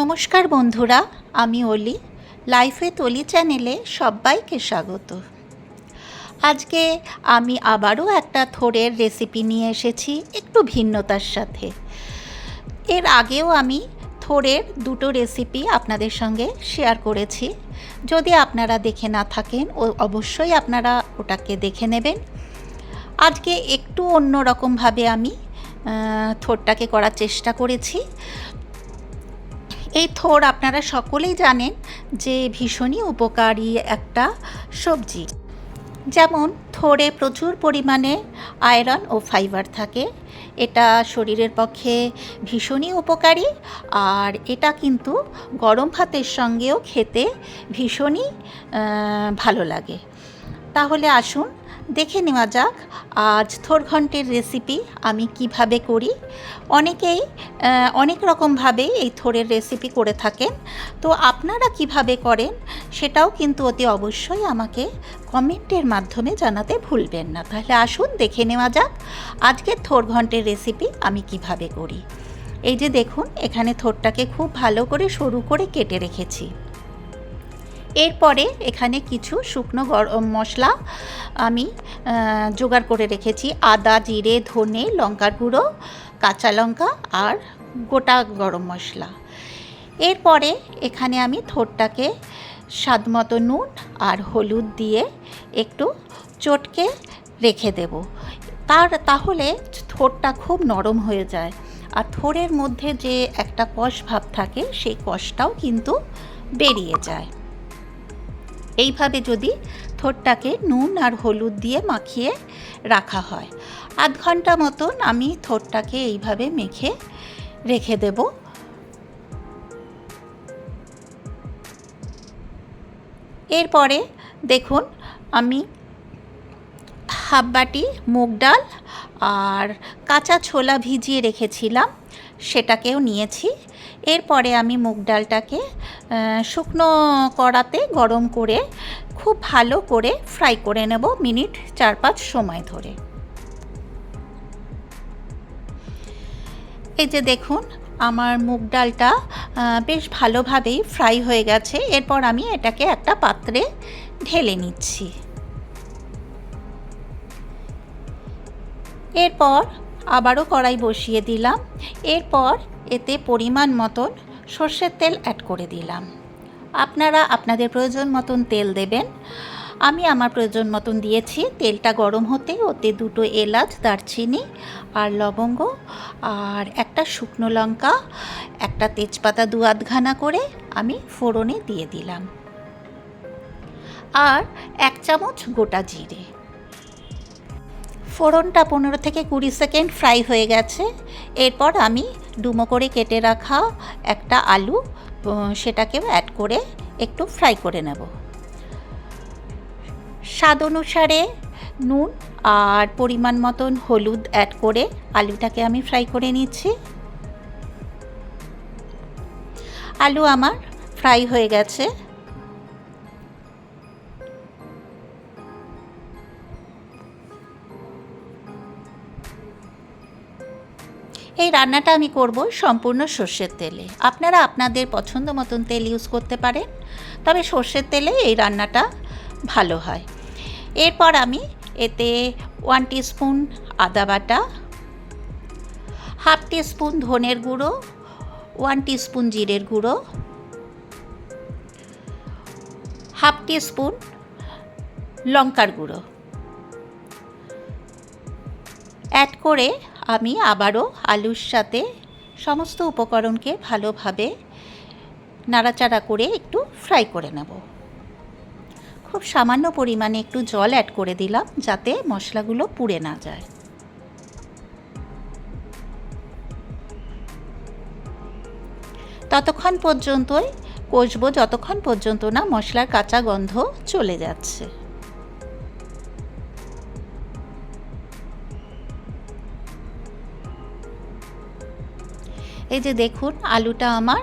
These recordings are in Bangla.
নমস্কার বন্ধুরা, আমি অলি, লাইফে তলি চ্যানেলে সবাইকে স্বাগত। আজকে আমি আবারও একটা থোড়ের রেসিপি নিয়ে এসেছি একটু ভিন্নতার সাথে। এর আগেও আমি থোড়ের দুটো রেসিপি আপনাদের সঙ্গে শেয়ার করেছি। যদি আপনারা দেখে না থাকেন, ও অবশ্যই আপনারা ওটাকে দেখে নেবেন। আজকে একটু অন্য রকমভাবে আমি থোরটাকে করার চেষ্টা করেছি। এই থোর আপনারা সকলেই জানেন যে ভীষণই উপকারী একটা সবজি। যেমন থোড়ে প্রচুর পরিমাণে আয়রন ও ফাইবার থাকে। এটা শরীরের পক্ষে ভীষণই উপকারী আর এটা কিন্তু গরম ভাতের সঙ্গেও খেতে ভীষণই ভালো লাগে। তাহলে আসুন দেখে নেওয়া যাক, আজ থোর ঘন্টের রেসিপি আমি কীভাবে করি। অনেকেই অনেক রকমভাবে এই থোরের রেসিপি করে থাকেন। তো আপনারা কীভাবে করেন সেটাও কিন্তু অতি অবশ্যই আমাকে কমেন্টের মাধ্যমে জানাতে ভুলবেন না। তাহলে আসুন, দেখে নেওয়া যাক আজকের থোর ঘন্টের রেসিপি আমি কীভাবে করি। এই যে দেখুন, এখানে থোরটাকে খুব ভালো করে সরু করে কেটে রেখেছি। এরপরে এখানে কিছু শুকনো গরম মশলা আমি জোগাড় করে রেখেছি। আদা, জিরে, ধনে, লঙ্কার গুঁড়ো, কাঁচা লঙ্কা আর গোটা গরম মশলা। এরপরে এখানে আমি থোরটাকে স্বাদ মতো নুন আর হলুদ দিয়ে একটু চটকে রেখে দেব। তার, তাহলে থোরটা খুব নরম হয়ে যায়। আর থোরের মধ্যে যে একটা কষ ভাব থাকে, সেই কষটাও কিন্তু বেরিয়ে যায়। এইভাবে যদি থোরটাকে নুন আর হলুদ দিয়ে মাখিয়ে রাখা হয়, আধ ঘণ্টা মতন আমি থোরটাকে এইভাবে মেখে রেখে দেব। এরপরে দেখুন, আমি হাফ বাটি মুগ ডাল আর কাঁচা ছোলা ভিজিয়ে রেখেছিলাম, সেটাকেও নিয়েছি। এরপরে আমি মুগ ডালটাকে শুকনো কড়াতে গরম করে খুব ভালো করে ফ্রাই করে নেব মিনিট চার পাঁচ সময় ধরে। এই যে দেখুন, আমার মুগ ডালটা বেশ ভালোভাবেই ফ্রাই হয়ে গেছে। এরপর আমি এটাকে একটা পাত্রে ঢেলে নিচ্ছি। এরপর আবারও কড়াই বসিয়ে দিলাম। এরপর এতে পরিমাণ মতন সর্ষের তেল অ্যাড করে দিলাম। আপনারা আপনাদের প্রয়োজন মতন তেল দেবেন। আমি আমার প্রয়োজন মতন দিয়েছি। তেলটা গরম হতে ওতে দুটো এলাচ, দারচিনি আর লবঙ্গ আর একটা শুকনো লঙ্কা, একটা তেজপাতা দু আধখানা করে আমি ফোড়নে দিয়ে দিলাম। আর এক চামচ গোটা জিরে। ফোড়নটা পনেরো থেকে কুড়ি সেকেন্ড ফ্রাই হয়ে গেছে। এরপর আমি ডুমো করে কেটে রাখা একটা আলু সেটাকেও অ্যাড করে একটু ফ্রাই করে নেব। স্বাদ অনুসারে নুন আর পরিমাণ মতন হলুদ অ্যাড করে আলুটাকে আমি ফ্রাই করে নিচ্ছি। আলু আমার ফ্রাই হয়ে গেছে। এই রান্নাটা আমি করব সম্পূর্ণ সর্ষের তেলে। আপনারা আপনাদের পছন্দ মতন তেল ইউজ করতে পারেন, তবে সর্ষের তেলে এই রান্নাটা ভালো হয়। এরপর আমি এতে ওয়ান স্পুন আদা বাটা হাফ স্পুন ধনের গুঁড়ো ওয়ান স্পুন জিরের গুঁড়ো হাফ স্পুন লঙ্কার গুঁড়ো। অ্যাড করে আমি আবারও আলুর সাথে সমস্ত উপকরণকে ভালোভাবে নাড়াচাড়া করে একটু ফ্রাই করে নেব। খুব সামান্য পরিমাণে একটু জল অ্যাড করে দিলাম যাতে মশলাগুলো পুড়ে না যায়। ততক্ষণ পর্যন্তই কষবো, যতক্ষণ পর্যন্ত না মশলার কাঁচা গন্ধ চলে যাচ্ছে। এই যে দেখুন, আলুটা আমার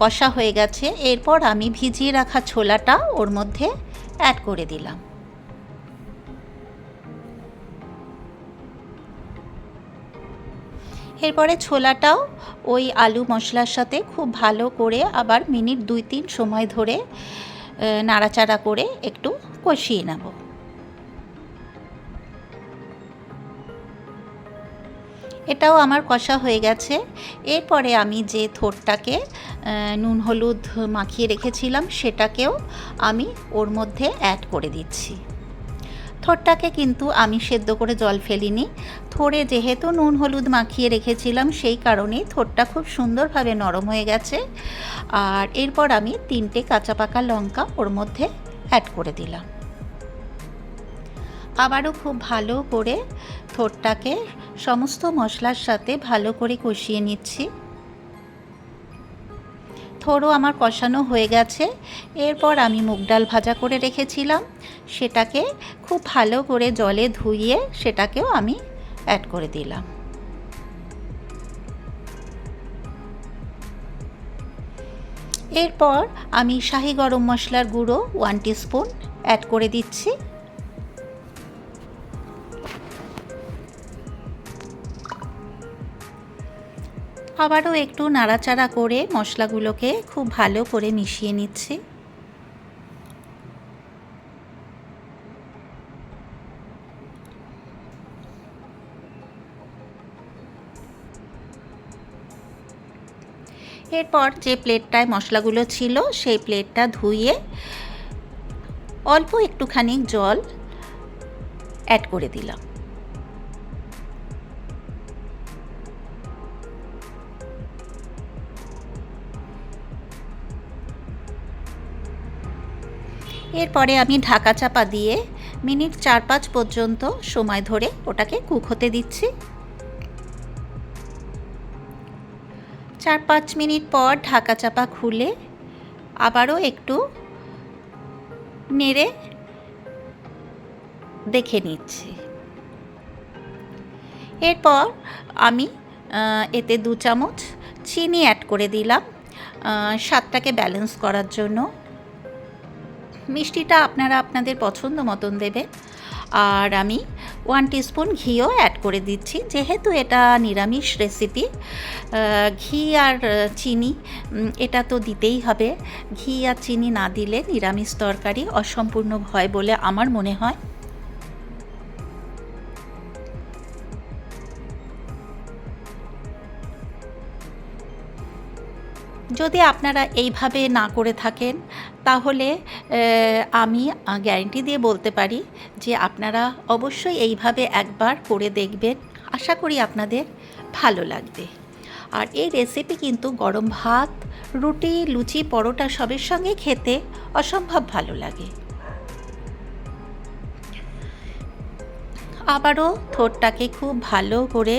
কষা হয়ে গেছে। এরপর আমি ভিজিয়ে রাখা ছোলাটা ওর মধ্যে অ্যাড করে দিলাম। এরপরে ছোলাটাও ওই আলু মশলার সাথে খুব ভালো করে আবার মিনিট দুই তিন সময় ধরে নাড়াচাড়া করে একটু কষিয়ে নেব। এটাও আমার কষা হয়ে গেছে। এরপরে আমি যে থোরটাকে নুন হলুদ মাখিয়ে রেখেছিলাম, সেটাকেও আমি ওর মধ্যে অ্যাড করে দিচ্ছি। থোরটাকে কিন্তু আমি সেদ্ধ করে জল ফেলিনি। থোরে যেহেতু নুন হলুদ মাখিয়ে রেখেছিলাম, সেই কারণেই থোরটা খুব সুন্দরভাবে নরম হয়ে গেছে। আর এরপর আমি তিনটে কাঁচা পাকা লঙ্কা ওর মধ্যে অ্যাড করে দিলাম। আবারও খুব ভালো করে থোরটাকে সমস্ত মশলার সাথে ভালো করে কষিয়ে নিচ্ছি। থোড়ও আমার কষানো হয়ে গেছে। এরপর আমি মুগ ডাল ভাজা করে রেখেছিলাম। সেটাকে খুব ভালো করে জলে ধুইয়ে সেটাকেও আমি অ্যাড করে দিলাম। এরপর আমি শাহি গরম মশলার গুঁড়ো ওয়ান স্পুন অ্যাড করে দিচ্ছি। আবারও একটু নাড়াচাড়া করে মশলাগুলোকে খুব ভালো করে মিশিয়ে নিচ্ছি। এরপর যে প্লেটটায় মশলাগুলো ছিল, সেই প্লেটটা ধুয়ে অল্প একটুখানি জল অ্যাড করে দিলাম। এরপরে আমি ঢাকা চাপা দিয়ে মিনিট চার পাঁচ পর্যন্ত সময় ধরে ওটাকে কুক হতে দিচ্ছি। চার পাঁচ মিনিট পর ঢাকা চাপা খুলে আবারও একটু নেড়ে দেখে নিচ্ছি। এরপর আমি এতে দু চামচ চিনি অ্যাড করে দিলাম স্বাদটাকে ব্যালেন্স করার জন্য। মিষ্টিটা আপনারা আপনাদের পছন্দ মতন দেবেন। আর আমি ওয়ান টিস্পুন ঘিও অ্যাড করে দিচ্ছি। যেহেতু এটা নিরামিষ রেসিপি ঘি আর চিনি এটা তো দিতেই হবে। ঘি আর চিনি না দিলে নিরামিষ তরকারি অসম্পূর্ণ হয় বলে আমার মনে হয়। যদি আপনারা এইভাবে না করে থাকেন তাহলে আমি গ্যারেন্টি দিয়ে বলতে পারি যে আপনারা অবশ্যই এইভাবে একবার করে দেখবেন। আশা করি আপনাদের ভালো লাগবে। আর এই রেসিপি কিন্তু গরম ভাত, রুটি, লুচি, পরোটা সবের সঙ্গে খেতে অসম্ভব ভালো লাগে। আবারও থোরটাকে খুব ভালো করে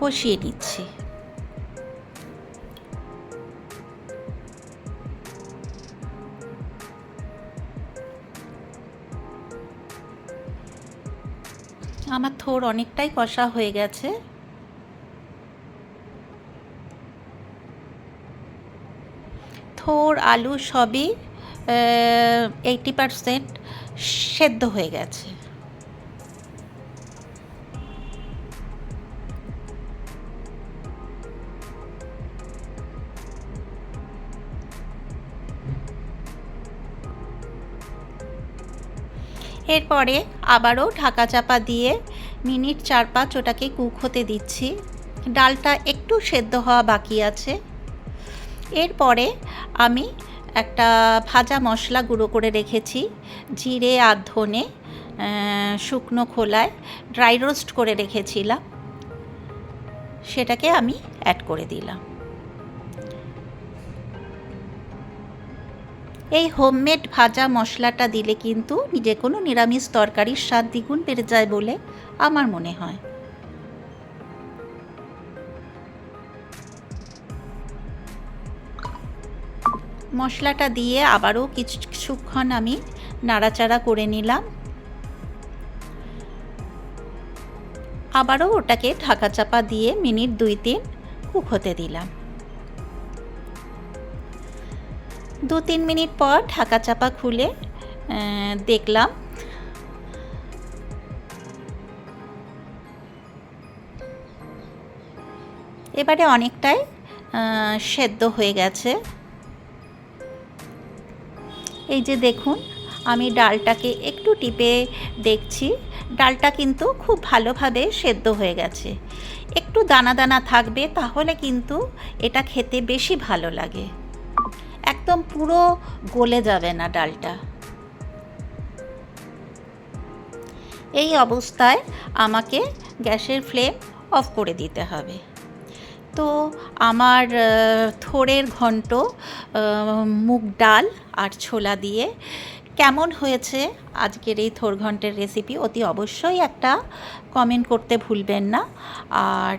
কষিয়ে নিচ্ছি। আমার থোর অনেকটাই কষা হয়ে গেছে। থোর, আলু সবই এইটি পারসেন্ট সেদ্ধ হয়ে গেছে। এরপরে আবারও ঢাকা চাপা দিয়ে মিনিট চার পাঁচ ওটাকে কুক হতে দিচ্ছি। ডালটা একটু সেদ্ধ হওয়া বাকি আছে। এরপরে আমি একটা ভাজা মশলা গুঁড়ো করে রেখেছি, জিরে আর ধনে শুকনো খোলায় ড্রাই রোস্ট করে রেখেছিলাম। সেটাকে আমি অ্যাড করে দিলাম। এই হোমমেড ভাজা মশলাটা দিলে কিন্তু যে কোনো নিরামিষ তরকারির স্বাদ দ্বিগুণ বেড়ে যায় বলে আমার মনে হয়। মশলাটা দিয়ে আবারও কিছু, কিছুক্ষণ আমি নাড়াচাড়া করে নিলাম। আবারও ওটাকে ঢাকা চাপা দিয়ে মিনিট দুই তিন কুক হতে দিলাম। দু তিন মিনিট পর ঢাকা চাপা খুলে দেখলাম। এবারে অনেকটাই সেদ্ধ হয়ে গেছে। এই যে দেখুন, আমি ডালটাকে একটু টিপে দেখছি। ডালটা কিন্তু খুব ভালোভাবে সেদ্ধ হয়ে গেছে। একটু দানা দানা থাকবে, তাহলে কিন্তু এটা খেতে বেশি ভালো লাগে। একদম পুরো গলে যাবে না ডালটা। এই অবস্থায় আমাকে গ্যাসের ফ্লেম অফ করে দিতে হবে। তো আমার থোড়ের ঘন্ট মুগ ডাল আর ছোলা দিয়ে কেমন হয়েছে আজকের এই থোর ঘন্টের রেসিপি অতি অবশ্যই একটা কমেন্ট করতে ভুলবেন না। আর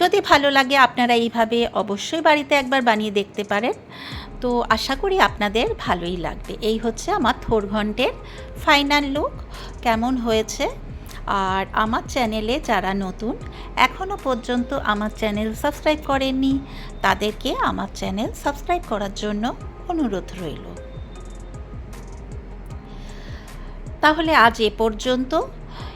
যদি ভালো লাগে আপনারা এইভাবে অবশ্যই বাড়িতে একবার বানিয়ে দেখতে পারেন। তো আশা করি আপনাদের ভালোই লাগবে। এই হচ্ছে আমার থোর ঘন্টের ফাইনাল লুক, কেমন হয়েছে? আর আমার চ্যানেলে যারা নতুন এখনও পর্যন্ত আমার চ্যানেল সাবস্ক্রাইব করেননি, তাদেরকে আমার চ্যানেল সাবস্ক্রাইব করার জন্য অনুরোধ রইল। তাহলে আজ এ পর্যন্ত।